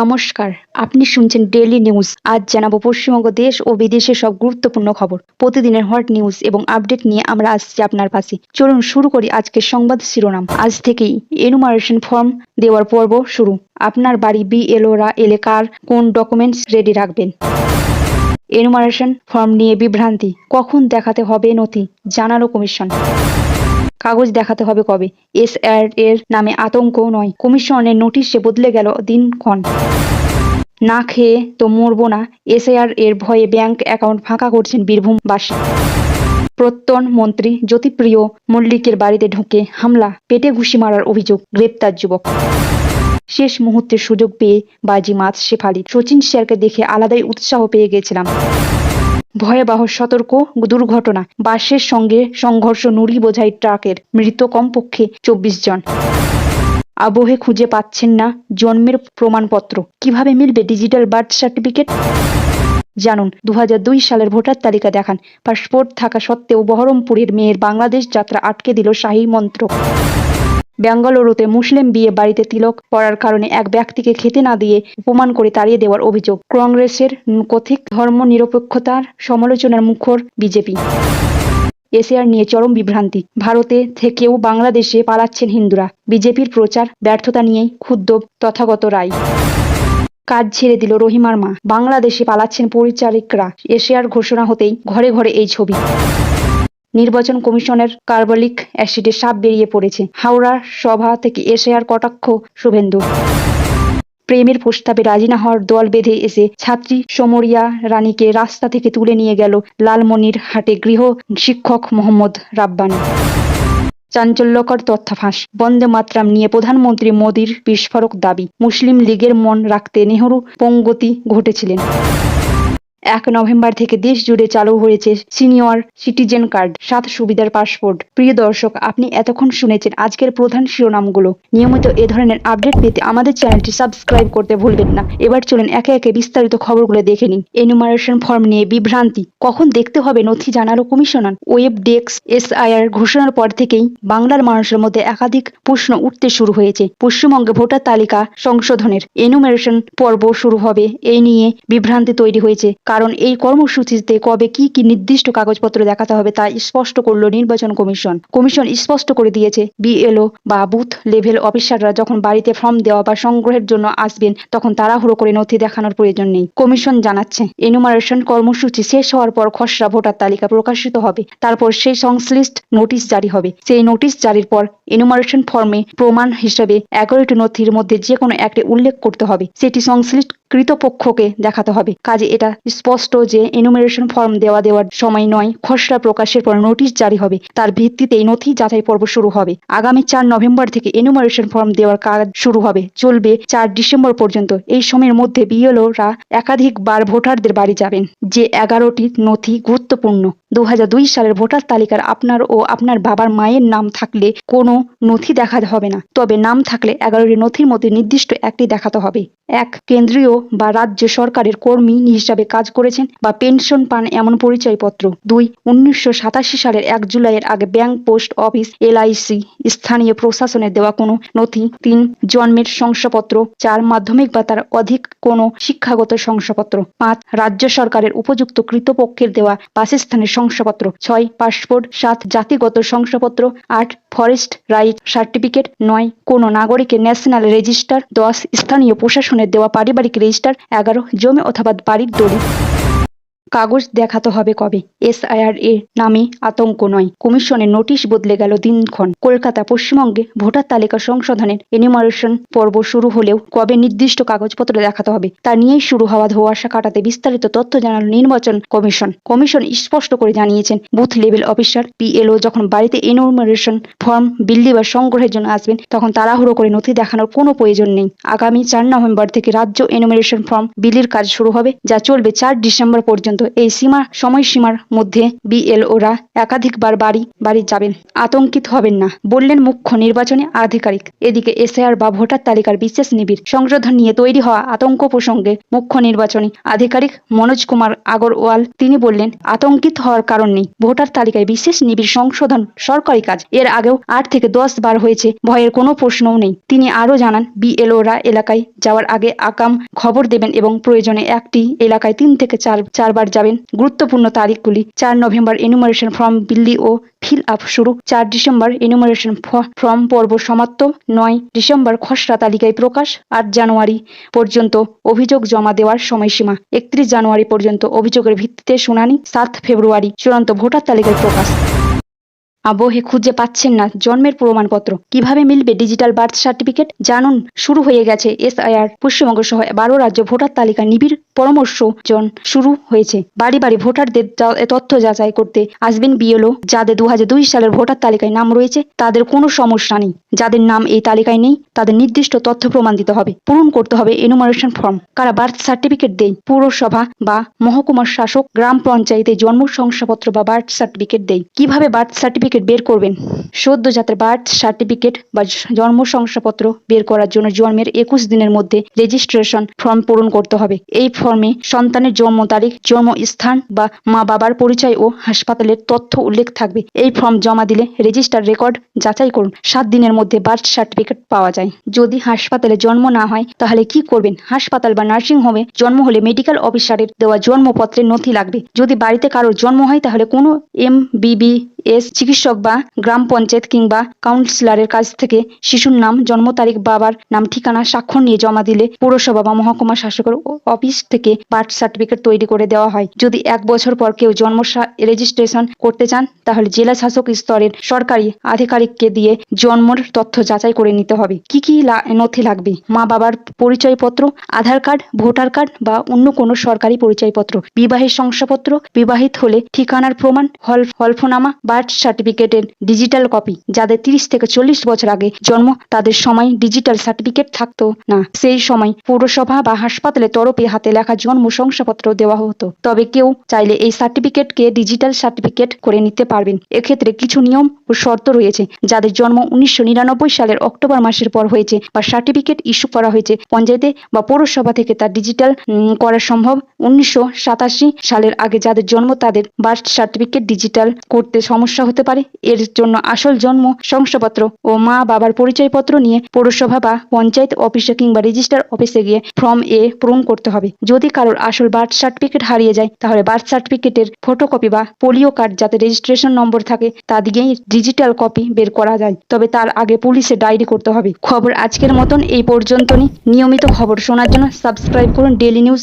নমস্কার, আপনি শুনছেন ডেইলি নিউজ আজ জানাব পশ্চিমবঙ্গ, দেশ ও বিদেশের সব গুরুত্বপূর্ণ খবর। প্রতিদিনের হট নিউজ এবং আপডেট নিয়ে আমরা আসছি আপনার পাশে। চলুন শুরু করি আজকের সংবাদ শিরোনাম। আজ থেকেই এনুমারেশন ফর্ম দেওয়ার পর্ব শুরু। আপনার বাড়ি বিএলওরা এলে কার, কোন ডকুমেন্টস রেডি রাখবেন? এনুমারেশন ফর্ম নিয়ে বিভ্রান্তি। কখন দেখাতে হবে নথি? জানালো কমিশন কাগজ দেখাতে হবে কবে? এস এর নামে আতঙ্ক নয়। কমিশনের নোটিশে বদলে গেল দিনক্ষণ। না খেয়ে তো মরবো না। এসআর এর ভয়ে ব্যাংক অ্যাকাউন্ট ফাঁকা করছেন বীরভূমবাসী প্রত্যন মন্ত্রী জ্যোতিপ্রিয় মল্লিকের বাড়িতে ঢুকে হামলা, পেটে ঘুষি মারার অভিযোগ, গ্রেপ্তার যুবক। শেষ মুহূর্তে সুযোগ পেয়ে বাজি মাছ শেফালি। সচিন শেয়ারকে দেখে আলাদাই উৎসাহ পেয়ে গেছিলাম। ভয়াবহ সতর্ক দুর্ঘটনা। বাসের সঙ্গে সংঘর্ষ নুড়ি বোঝাই ট্রাকের। মৃত কমপক্ষে চব্বিশ জন। আবহে খুঁজে পাচ্ছেন না জন্মের প্রমাণপত্র। কীভাবে মিলবে ডিজিটাল বার্থ সার্টিফিকেট? জানুন দু হাজার দুই সালের ভোটার তালিকা দেখান। পাসপোর্ট থাকা সত্ত্বেও বহরমপুরের মেয়ের বাংলাদেশ যাত্রা আটকে দিল শাহী মন্ত্র। বেঙ্গালুরুতে মুসলিম বিয়ে বাড়িতে তিলক পড়ার কারণে এক ব্যক্তিকে খেতে না দিয়ে উপমান করে তাড়িয়ে দেওয়ার অভিযোগ। কংগ্রেসের কথিক ধর্ম নিরপেক্ষতার সমালোচনার মুখর বিজেপি। এশিয়ার নিয়ে চরম বিভ্রান্তি। ভারতে থেকেও বাংলাদেশে পালাচ্ছেন হিন্দুরা। বিজেপির প্রচার ব্যর্থতা নিয়েই ক্ষুব্ধ তথাগত রায়। কাজ ছেড়ে দিল রহিমার মা বাংলাদেশে পালাচ্ছেন পরিচারিকরা। এশিয়ার ঘোষণা হতেই ঘরে ঘরে এই ছবি। নির্বাচন কমিশনের কার্বলিক অ্যাসিডে সাপ বেরিয়ে পড়েছে। হাওড়া সভা থেকে এশিয়ার কটাক্ষ, শুভেন্দু। প্রেমের প্রস্তাবে রাজি না হওয়ার দল বেঁধে এসে ছাত্রী সমরিয়া রানীকে রাস্তা থেকে তুলে নিয়ে গেল লালমনির হাটে গৃহ শিক্ষক মোহাম্মদ রাব্বানি। চাঞ্চল্যকর তথ্য ফাঁস বন্দে মাতরাম নিয়ে প্রধানমন্ত্রী মোদীর বিস্ফোরক দাবি। মুসলিম লীগের মন রাখতে নেহরু পঙ্গতি ঘটেছিলেন। এক নভেম্বর থেকে দেশ জুড়ে চালু হয়েছে সিনিয়র সিটিজেন কার্ড, সাত সুবিধার পাসপোর্ট। প্রিয় দর্শক, আপনি এতক্ষণ শুনেছেন আজকের প্রধান শিরোনামগুলো। নিয়মিত এ ধরনের আপডেট পেতে আমাদের চ্যানেলটি সাবস্ক্রাইব করতে ভুলবেন না। এবার চলুন একে একে বিস্তারিত খবরগুলো দেখে নিন। এনুমারেশন ফর্ম নিয়ে বিভ্রান্তি। কখন দেখতে হবে নথি জানালো কমিশনার? ওয়েব ডেস্ক এসআইআর ঘোষণার পর থেকেই বাংলার মানুষের মধ্যে একাধিক প্রশ্ন উঠতে শুরু হয়েছে। পশ্চিমবঙ্গে ভোটার তালিকা সংশোধনের এনুমারেশন পর্ব শুরু হবে। এই নিয়ে বিভ্রান্তি তৈরি হয়েছে। কারণ এই কর্মসূচিতে কবে কি কি নির্দিষ্ট কাগজপত্র দেখাতে হবে তা স্পষ্ট করল নির্বাচন কমিশন। কমিশন স্পষ্ট করে দিয়েছে, বিএলও বা বুথ লেভেল অফিসাররা যখন বাড়িতে ফর্ম দেওয়া বা সংগ্রহের জন্য আসবেন, তখন তাড়াহুড়ো করে নথি দেখানোর প্রয়োজন নেই। কমিশন জানাচ্ছে, এনুমারেশন কর্মসূচি শেষ হওয়ার পর খসড়া ভোটার তালিকা প্রকাশিত হবে, তারপর সেই সংশ্লিষ্ট নোটিশ জারি হবে। সেই নোটিশ জারির পর এনুমারেশন ফর্মে প্রমাণ হিসেবে এগারোটি নথির মধ্যে যে কোনো একটি উল্লেখ করতে হবে। সেটি সংশ্লিষ্ট কৃতপক্ষকে দেখাতে হবে। কাজে এটা স্পষ্ট যে এনুমেরেশন ফর্ম দেওয়া দেওয়ার সময় নয়, খসড়া প্রকাশের পর নোটিশ জারি হবে। তার ভিত্তিতেই নথি যাচাই পর্ব শুরু হবে। আগামী চার নভেম্বর থেকে এনুমারেশন ফর্ম দেওয়ার কাজ শুরু হবে। চলবে চার ডিসেম্বর পর্যন্ত। এই সময়ের মধ্যে বিএলওরা একাধিকবার ভোটারদের বাড়ি যাবেন। যে এগারোটি নথি গুরুত্বপূর্ণ। দু হাজার দুই সালের ভোটার তালিকার আপনার ও আপনার বাবার মায়ের নাম থাকলে কোনো নথি দেখাতে হবে না। তবে নাম থাকলে এগারোটি নথির মধ্যে নির্দিষ্ট একটি দেখাতে হবে। এক, কেন্দ্রীয় বা রাজ্য সরকারের কর্মী হিসাবে কাজ করেছেন বা পেনশন পান এমন পরিচয়পত্র। দুই, উনিশশো সালের এক জুলাইয়ের আগে ব্যাংক পোস্ট অফিস এলআইসি স্থানীয় প্রশাসনের দেওয়া কোনো নথি। তিন, জন্মের শংসাপত্র চার মাধ্যমিক বা তার অধিক কোনো শিক্ষাগত শংসাপত্র। পাঁচ, রাজ্য সরকারের উপযুক্ত কৃতপক্ষের দেওয়া বাসস্থানের শংসাপত্র। ছয়, পাসপোর্ট। সাত, জাতিগত শংসাপত্র। আট, ফরেস্ট রাইট সার্টিফিকেট। নয়, কোনো নাগরিকের ন্যাশনাল রেজিস্টার। দশ, স্থানীয় প্রশাসনের দেওয়া পারিবারিক রেজিস্টার। এগারো, জমি অথবা বাড়ির দলিল। কাগজ দেখাতে হবে কবে? এসআইআর এ নামে আতঙ্ক নয়। কমিশনের নোটিশ বদলে গেল দিনক্ষণ। কলকাতা পশ্চিমবঙ্গে ভোটার তালিকা সংশোধনের এনিমারেশন পর্ব শুরু হলেও কবে নির্দিষ্ট কাগজপত্র দেখাতে হবে, তা নিয়েই শুরু হওয়া ধোয়াশা কাটাতে বিস্তারিত তথ্য জানাল নির্বাচন কমিশন। কমিশন স্পষ্ট করে জানিয়েছেন, বুথ লেভেল অফিসার পিএলও যখন বাড়িতে এনুমারেশন ফর্ম বিল্লি বা সংগ্রহের জন্য আসবেন, তখন তাড়াহুড়ো করে নথি দেখানোর কোনো প্রয়োজন নেই। আগামী চার নভেম্বর থেকে রাজ্য এনুমারেশন ফর্ম বিলির কাজ শুরু হবে, যা চলবে চার ডিসেম্বর পর্যন্ত। এই সীমা সময়সীমার মধ্যে বিএলওরা একাধিকবার বাড়ি বাড়ি যাবেন। আতঙ্কিত হবেন না, বললেন মুখ্য নির্বাচনী আধিকারিক। এদিকে এসআইআর বা ভোটার তালিকার বিশেষ নিবিড় সংশোধন নিয়ে তৈরি হওয়া আতঙ্ক প্রসঙ্গে মুখ্য নির্বাচনী আধিকারিক মনোজ কুমার আগরওয়াল, তিনি বললেন, আতঙ্কিত হওয়ার কারণ নেই। ভোটার তালিকায় বিশেষ নিবিড় সংশোধন সরকারি কাজ। এর আগেও আট থেকে দশ বার হয়েছে, ভয়ের কোনো প্রশ্নও নেই। তিনি আরও জানান, বিএলওরা এলাকায় যাওয়ার আগে আকাম খবর দেবেন এবং প্রয়োজনে একটি এলাকায় তিন থেকে চার, চারবার যাবেন গুরুত্বপূর্ণ তারিখগুলি চার নভেম্বর এনুমারেশন ফর্ম বিল্লি ও ফিল আপ শুরু। চার ডিসেম্বর এনুমারেশন ফর্ম পর্ব সমাপ্ত। নয় ডিসেম্বর খসড়া তালিকায় প্রকাশ। আট জানুয়ারি পর্যন্ত অভিযোগ জমা দেওয়ার সময়সীমা। একত্রিশ জানুয়ারি পর্যন্ত অভিযোগের ভিত্তিতে শুনানি। সাত ফেব্রুয়ারি চূড়ান্ত ভোটার তালিকায় প্রকাশ। আবহে খুঁজে পাচ্ছেন না জন্মের প্রমাণপত্র। কীভাবে মিলবে ডিজিটাল বার্থ সার্টিফিকেট? জানুন, শুরু হয়ে গেছে এসআইআর। পশ্চিমবঙ্গ সহ বারো রাজ্য ভোটার তালিকা নিবিড় পরামর্শ জন শুরু হয়েছে। বাড়ি বাড়ি ভোটারদের তথ্য যাচাই করতে আসবেন বিএলও। যাদের দু সালের ভোটার তালিকায় নাম রয়েছে, তাদের কোনো সমস্যা নেই। যাদের নাম এই তালিকায় নেই, তাদের নির্দিষ্ট তথ্য প্রমাণ দিতে হবে। পূরণ করতে হবে এনুমারেশন ফর্ম কারা বার্থ সার্টিফিকেট দেয়? পৌরসভা বা মহকুমার শাসক, গ্রাম পঞ্চায়েতে জন্ম শংসাপত্র বা বার্থ সার্টিফিকেট দেয়। কীভাবে বার্থ সার্টিফিকেট বের করবেন। সদ্য সদ্যজাতের বার্থ সার্টিফিকেট বা জন্ম শংসাপত্র বের করার জন্য জন্মের একুশ দিনের মধ্যে রেজিস্ট্রেশন ফর্ম পূরণ করতে হবে। এই ফর্মে সন্তানের জন্ম তারিখ, জন্ম স্থান বা মা বাবার পরিচয় ও হাসপাতালের তথ্য উল্লেখ থাকবে। এই ফর্ম জমা দিলে রেজিস্টার রেকর্ড যাচাই করুন। সাত দিনের মধ্যে বার্থ সার্টিফিকেট পাওয়া যায়। যদি হাসপাতালে জন্ম না হয়, তাহলে কি করবেন? হাসপাতাল বা নার্সিং হোমে জন্ম হলে মেডিকেল অফিসারের দেওয়া জন্মপত্রের নথি লাগবে। যদি বাড়িতে কারোর জন্ম হয়, তাহলে কোনো এম এস চিকিৎসক বা গ্রাম পঞ্চায়েত কিংবা কাউন্সিলরের কাছ থেকে শিশুর নাম, জন্ম তারিখ, বাবার নাম, ঠিকানা, স্বাক্ষর নিয়ে জমা দিলে পৌরসভা বা মহকুমা শাসকের অফিস থেকে বার্থ সার্টিফিকেট তৈরি করে দেওয়া হয়। যদি এক বছর পর কেউ জন্ম রেজিস্ট্রেশন করতে চান, তাহলে জেলা শাসক স্তরের সরকারি আধিকারিককে দিয়ে জন্মর তথ্য যাচাই করে নিতে হবে। কি কি নথি লাগবে? মা বাবার পরিচয়পত্র, আধার কার্ড, ভোটার কার্ড বা অন্য কোনো সরকারি পরিচয়পত্র, বিবাহের শংসাপত্র, বিবাহিত হলে ঠিকানার প্রমাণ, হল হলফনামা বার্থ সার্টিফিকেটের ডিজিটাল কপি, যাদের তিরিশ থেকে চল্লিশ বছর আগে জন্ম, তাদের সময় ডিজিটাল সার্টিফিকেট থাকতো না। সেই সময় পৌরসভা বা হাসপাতালে তরফে হাতে লেখা জন্ম শংসাপত্র দেওয়া হতো। তবে কেউ চাইলে এই সার্টিফিকেটকে ডিজিটাল সার্টিফিকেট করে নিতে পারবেন। এক্ষেত্রে কিছু নিয়ম শর্ত রয়েছে। যাদের জন্ম উনিশশো নিরানব্বই সালের অক্টোবর মাসের পর হয়েছে বা সার্টিফিকেট ইস্যু করা হয়েছে পঞ্চায়েতে বা পৌরসভা থেকে তা ডিজিটাল করা সম্ভব। উনিশশো সাতাশি সালের আগে যাদের জন্ম তাদের বার্থ সার্টিফিকেট ডিজিটাল করতে সমস্যা হতে পারে। এর জন্য আসল জন্ম শংসাপত্র ও মা বাবার পরিচয়পত্র নিয়ে পৌরসভা বা পঞ্চায়েত অফিসে কিংবা রেজিস্টার অফিসে গিয়ে ফর্ম এ পূরণ করতে হবে। যদি কারোর আসল বার্থ সার্টিফিকেট হারিয়ে যায়, তাহলে বার্থ সার্টিফিকেটের ফটোকপি বা পোলিও কার্ড, যাতে রেজিস্ট্রেশন নম্বর থাকে, তা দিয়েই ডিজিটাল কপি বের করা যায়, তবে তার আগে পুলিশে ডায়েরি করতে হবে। খবর আজকের মতন এই পর্যন্তই। নিয়মিত খবর শোনার জন্য সাবস্ক্রাইব করুন ডেলি নিউজ